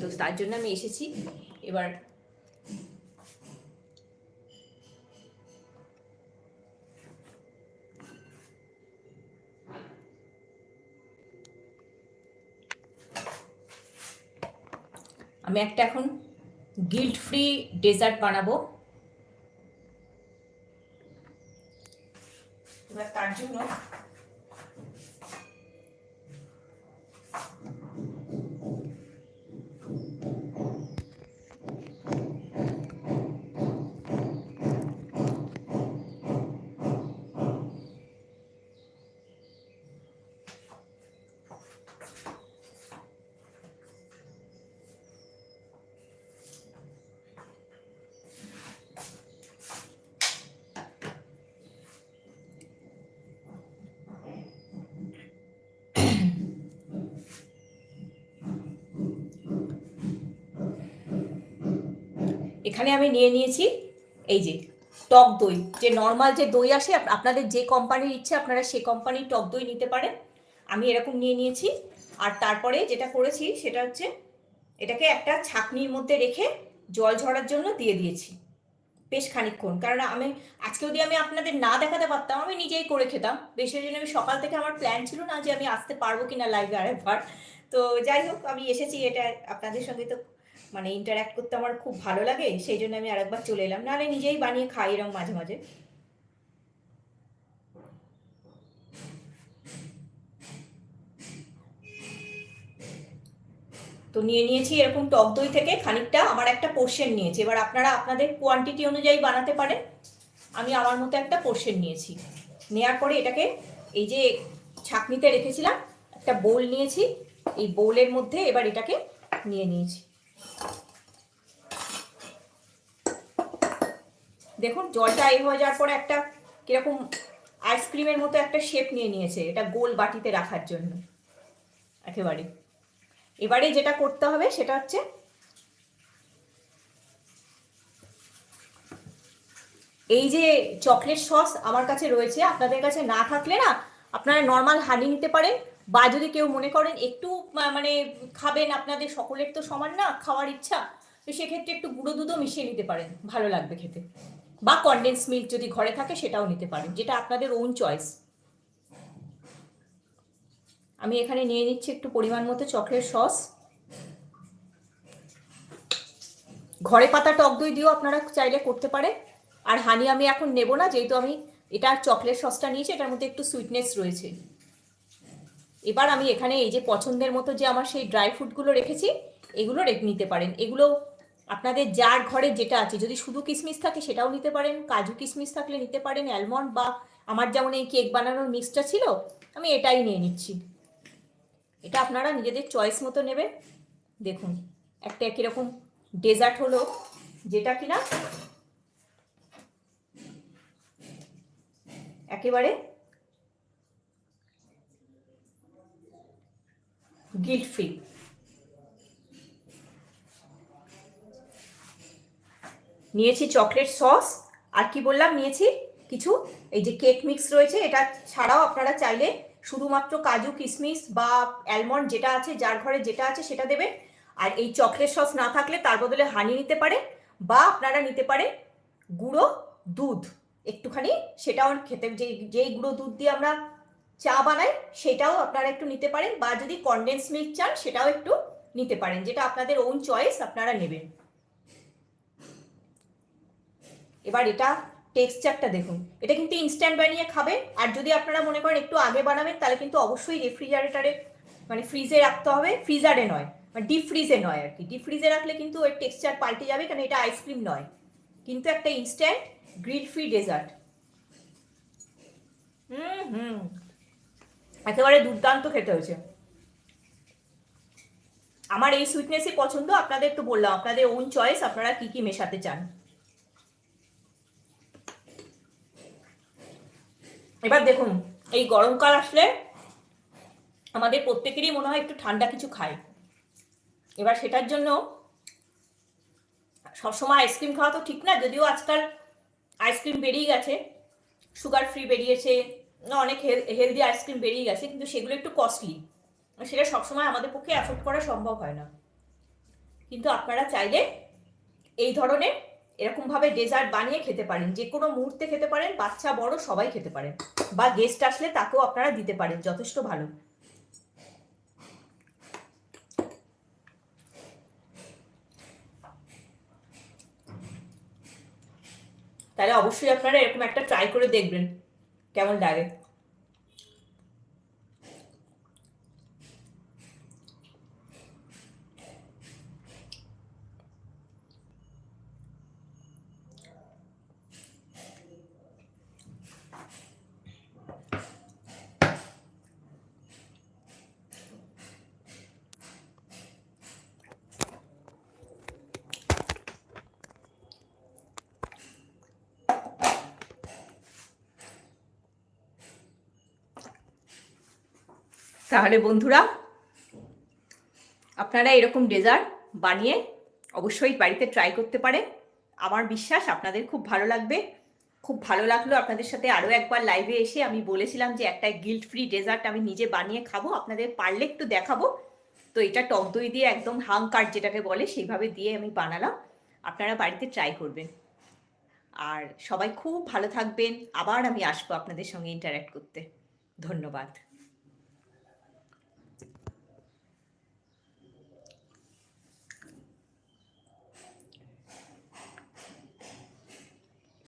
তো তার জন্য আমি এসেছি। এবার আমি একটা এখন গিল্ট ফ্রি ডেজার্ট বানাবো। এবার তার জন্য এখানে আমি নিয়ে নিয়েছি, এই যে, টক দই। যে নর্মাল যে দই আসে, আপ- আপনাদের যে কোম্পানির ইচ্ছে, আপনারা সে কোম্পানির টক দই নিতে পারেন। আমি এরকম নিয়ে নিয়েছি। আর তারপরে যেটা করেছি, সেটা হচ্ছে, এটাকে একটা ছাকনির মধ্যে রেখে জল ঝরার জন্য দিয়ে দিয়েছি। বেশ খানিকক্ষণ। কারণ আমি, আজকে যদি আমি আপনাদের না দেখাতে পারতাম, আমি নিজেই করে খেতাম। বেশ জন্য আমি সকাল থেকে আমার প্ল্যান ছিল না যে আমি আসতে পারব কিনা লাইভে আরেকবার। তো যাই হোক, আমি এসেছি এটা আপনাদের সঙ্গে তো মানে ইন্টারাক্ট করতে আমার খুব ভালো লাগে, সেই জন্য আমি আরেকবার চলে এলাম। নাহলে নিজেই বানিয়ে খাই এরকম মাঝে মাঝে। তো নিয়ে নিয়েছি এরকম টক দই থেকে খানিকটা আমার একটা পোর্শন নিয়েছি। এবার আপনারা আপনাদের কোয়ান্টিটি অনুযায়ী বানাতে পারেন। আমি আমার মতো একটা পোর্শন নিয়েছি। নেয়ার পরে এটাকে এই যে ছাকনিতে রেখেছিলাম, একটা বোল নিয়েছি। এই বোলের মধ্যে এবার এটাকে নিয়ে নিয়েছি। দেখুন, জলটা এই হয়ে যাওয়ার পরে একটা কীরকম আইসক্রিমের মতো একটা শেপ নিয়ে নিয়েছে। এটা গোল বাটিতে রাখার জন্য। একেবারে। এবারে যেটা করতে হবে, সেটা হচ্ছে এই যে চকলেট সস আমার কাছে রয়েছে, আপনাদের কাছে না থাকলে না আপনারা নর্মাল হানি নিতে পারেন। বা যদি কেউ মনে করেন একটু মানে খাবেন আপনাদের সকলের তো সমান না, খাওয়ার ইচ্ছা, তো সেক্ষেত্রে একটু গুঁড়ো দুধও মিশিয়ে নিতে পারেন, ভালো লাগবে খেতে। বা কন্ডেন্স মিল্ক যদি ঘরে থাকে সেটাও নিতে পারেন, যেটা আপনাদের ওন চয়েস আমি এখানে নিয়ে নিচ্ছি একটু পরিমাণ মতো চকলেট সস। ঘরে পাতা টক দই দিয়েও আপনারা চাইলে করতে পারে আর হানি আমি এখন নেব না, যেহেতু আমি এটা চকলেট সসটা নিয়েছি, এটার মধ্যে একটু সুইটনেস রয়েছে। এবার আমি এখানে এই যে পছন্দের মতো যে আমার সেই ড্রাই ফ্রুটগুলো রেখেছি, এগুলো নিতে পারেন। এগুলো আপনাদের যার ঘরে যেটা আছে, যদি শুধু কিশমিশ থাকে সেটাও নিতে পারেন, কাজু কিশমিশ থাকলে নিতে পারেন অ্যালমন্ড বা আমার যেমন এই কেক বানানোর মিক্সটা ছিল, আমি এটাই নিয়ে নিচ্ছি। এটা আপনারা নিজেদের চয়েস মতো নেবেন। দেখুন, একটা একই রকম ডেজার্ট হলো, যেটা কিনা একেবারে গিল্ট ফ্রি নিয়েছি চকলেট সস, আর কি বললাম, নিয়েছি কিছু, এই যে কেক মিক্স রয়েছে, এটা ছাড়াও আপনারা চাইলে শুধুমাত্র কাজু কিশমিশ বা অ্যালমন্ড যেটা আছে, যার ঘরে যেটা আছে সেটা দেবেন। আর এই চকলেট সস না থাকলে তার বদলে হানি নিতে পারে, বা আপনারা নিতে পারে গুঁড়ো দুধ। একটুখানি সেটাও খেতে যে যেই গুঁড়ো দুধ দিয়ে আমরা চা বানাই, সেটাও আপনারা একটু নিতে পারেন বা যদি কনডেন্স মিল্ক চান, সেটাও একটু নিতে পারেন, যেটা আপনাদের ওন চয়েস আপনারা নেবেন। এবার এটা টেক্সচারটা দেখুন, এটা কিন্তু ইনস্ট্যান্ট বানিয়ে খাবেন, আর যদি আপনারা মনে করেন একটু আগে বানাবেন, তাহলে কিন্তু অবশ্যই রেফ্রিজারেটারে মানে ফ্রিজে রাখতে হবে ফ্রিজারে নয় মানে ডিপ ফ্রিজে নয় আর কি। ডিপ ফ্রিজে রাখলে কিন্তু এর টেক্সচার পাল্টে যাবে কারণ এটা আইসক্রিম নয়, কিন্তু একটা ইনস্ট্যান্ট গ্রিল ফ্রি ডেজার্ট হুম হুম। একেবারে দুর্দান্ত খেতে হয়েছে। আমার এই সুইটনেসই পছন্দ, আপনাদের তো বললাম, আপনাদের ওন চয়েস আপনারা কি কি মেশাতে চান? এবার দেখুন, এই গরমকাল আসলে আমাদের প্রত্যেকেরই মনে হয় একটু ঠান্ডা কিছু খায়। এবার সেটার জন্য সবসময় আইসক্রিম খাওয়া তো ঠিক না, যদিও আজকাল আইসক্রিম বেরিয়ে গেছে সুগার ফ্রি বেরিয়েছে না, অনেক হেলদি আইসক্রিম বেরিয়ে গেছে, কিন্তু সেগুলো একটু কস্টলি সেটা সবসময় আমাদের পক্ষে অ্যাফোর্ড করা সম্ভব হয় না। কিন্তু আপনারা চাইলে এই ধরনের এরকমভাবে ডেজার্ট বানিয়ে খেতে পারেন। যে কোনো মুহূর্তে খেতে পারেন, বাচ্চা, বড়, সবাই খেতে পারেন। বা গেস্ট আসলে তাকেও আপনারা দিতে পারেন, যথেষ্ট ভালো। তাহলে অবশ্যই আপনারা এরকম একটা ট্রাই করে দেখবেন। কেমন লাগে তাহলে বন্ধুরা, আপনারা এরকম ডেজার্ট বানিয়ে অবশ্যই বাড়িতে ট্রাই করতে পারেন। আমার বিশ্বাস আপনাদের খুব ভালো লাগবে। খুব ভালো লাগল আপনাদের সাথে আরও একবার লাইভে এসে আমি বলেছিলাম যে একটা গিল্ট ফ্রি ডেজার্ট আমি নিজে বানিয়ে খাব, আপনাদের পারলে একটু দেখাবো। তো এটা টক দই দিয়ে একদম হাং কাট যেটাকে বলে, সেইভাবে দিয়ে আমি বানালাম। আপনারা বাড়িতে ট্রাই করবেন। আর সবাই খুব ভালো থাকবেন। আবার আমি আসব আপনাদের সঙ্গে ইন্টারাক্ট করতে। ধন্যবাদ।